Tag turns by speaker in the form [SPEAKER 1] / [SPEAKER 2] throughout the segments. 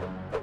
[SPEAKER 1] Bye.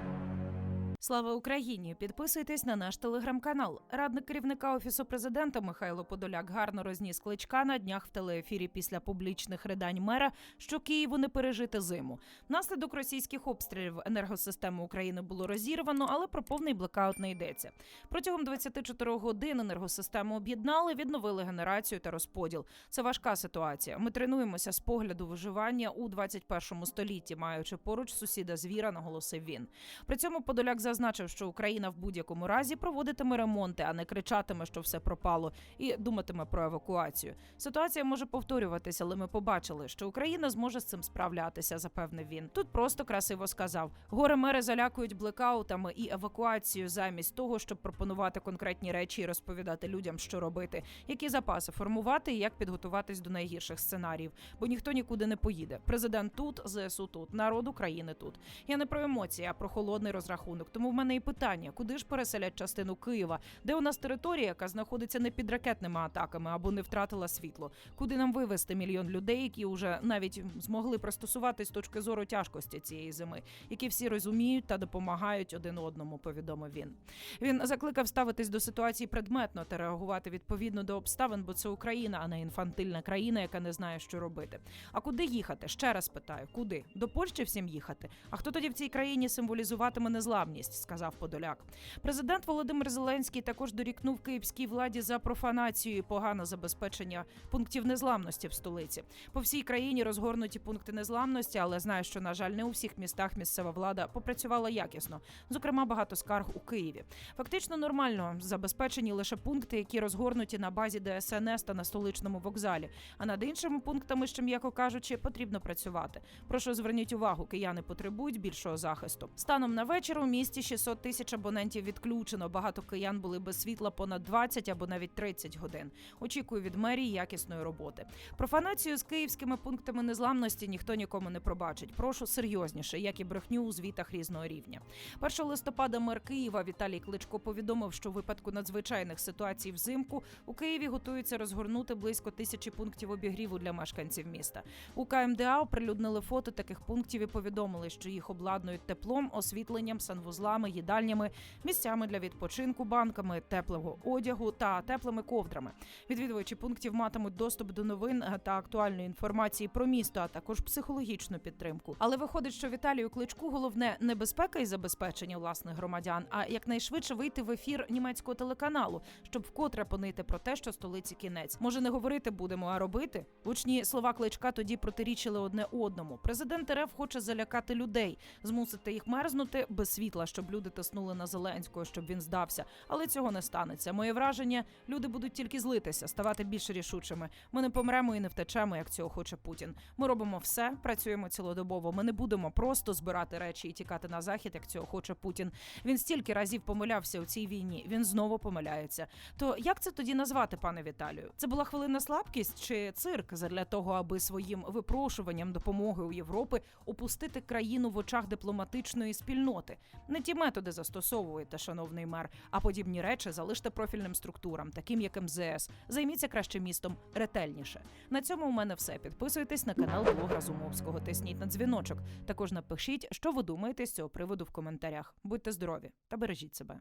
[SPEAKER 1] Слава Україні! Підписуйтесь на наш телеграм-канал. Радник керівника офісу президента Михайло Подоляк гарно розніс кличка на днях в телеефірі після публічних ридань мера, що Києву не пережити зиму. Внаслідок російських обстрілів енергосистему України було розірвано, але про повний блекаут не йдеться. Протягом 24 годин енергосистему об'єднали, відновили генерацію та розподіл. Це важка ситуація. Ми тренуємося з погляду виживання у 21 столітті, маючи поруч сусіда звіра, наголосив він. При цьому Подоляк зазначив, що Україна в будь-якому разі проводитиме ремонти, а не кричатиме, що все пропало, і думатиме про евакуацію. Ситуація може повторюватися, але ми побачили, що Україна зможе з цим справлятися, запевнив він. Тут просто красиво сказав: горе мери залякують блекаутами і евакуацією замість того, щоб пропонувати конкретні речі і розповідати людям, що робити, які запаси формувати і як підготуватись до найгірших сценаріїв. Бо ніхто нікуди не поїде. Президент тут, ЗСУ тут, народ України тут. Я не про емоції, а про холодний розрахунок. Тому в мене і питання: куди ж переселять частину Києва, де у нас територія, яка знаходиться не під ракетними атаками або не втратила світло? Куди нам вивезти мільйон людей, які вже навіть змогли пристосуватись з точки зору тяжкості цієї зими, які всі розуміють та допомагають один одному? Повідомив він. Він закликав ставитись до ситуації предметно та реагувати відповідно до обставин, бо це Україна, а не інфантильна країна, яка не знає, що робити. А куди їхати? Ще раз питаю, куди? До Польщі всім їхати? А хто тоді в цій країні символізуватиме незламність? Сказав Подоляк. Президент Володимир Зеленський також дорікнув київській владі за профанацію і погане забезпечення пунктів незламності в столиці. По всій країні розгорнуті пункти незламності, але знаю, що на жаль не у всіх містах місцева влада попрацювала якісно. Зокрема, багато скарг у Києві. Фактично нормально забезпечені лише пункти, які розгорнуті на базі ДСНС та на столичному вокзалі. А над іншими пунктами, ще м'яко кажучи, потрібно працювати. Прошу зверніть увагу, кияни потребують більшого захисту. Станом на вечір у місті 600 тисяч абонентів відключено. Багато киян були без світла понад 20 або навіть 30 годин. Очікую від мерії якісної роботи. Профанацію з київськими пунктами незламності ніхто нікому не пробачить. Прошу серйозніше, як і брехню у звітах різного рівня. 1 листопада мер Києва Віталій Кличко повідомив, що у випадку надзвичайних ситуацій взимку у Києві готуються розгорнути близько тисячі пунктів обігріву для мешканців міста. У КМДА оприлюднили фото таких пунктів і повідомили, що їх обладнують теплом, освітленням, санвузлами, їдальнями, місцями для відпочинку, банками теплого одягу та теплими ковдрами. Відвідувачі пунктів матимуть доступ до новин та актуальної інформації про місто, а також психологічну підтримку. Але виходить, що Віталію Кличку головне не безпека і забезпечення власних громадян, а якнайшвидше вийти в ефір німецького телеканалу, щоб вкотре понити про те, що столиці кінець. Може, не говорити будемо, а робити. Гучні слова кличка тоді протирічили одне одному. Президент РФ хоче залякати людей, змусити їх мерзнути без світла, щоб люди тиснули на Зеленського, щоб він здався. Але цього не станеться. Моє враження, люди будуть тільки злитися, ставати більш рішучими. Ми не помремо і не втечемо, як цього хоче Путін. Ми робимо все, працюємо цілодобово. Ми не будемо просто збирати речі і тікати на захід, як цього хоче Путін. Він стільки разів помилявся у цій війні. Він знову помиляється. То як це тоді назвати, пане Віталію? Це була хвилинна слабкість чи цирк задля того, аби своїм випрошуванням допомоги у Європи опустити країну в очах дипломатичної спільноти? Не ті методи застосовуєте, шановний мер, а подібні речі залиште профільним структурам, таким як МЗС. Займіться краще містом ретельніше. На цьому у мене все. Підписуйтесь на канал Блога Зумовського. Тисніть на дзвіночок. Також напишіть, що ви думаєте з цього приводу в коментарях. Будьте здорові та бережіть себе.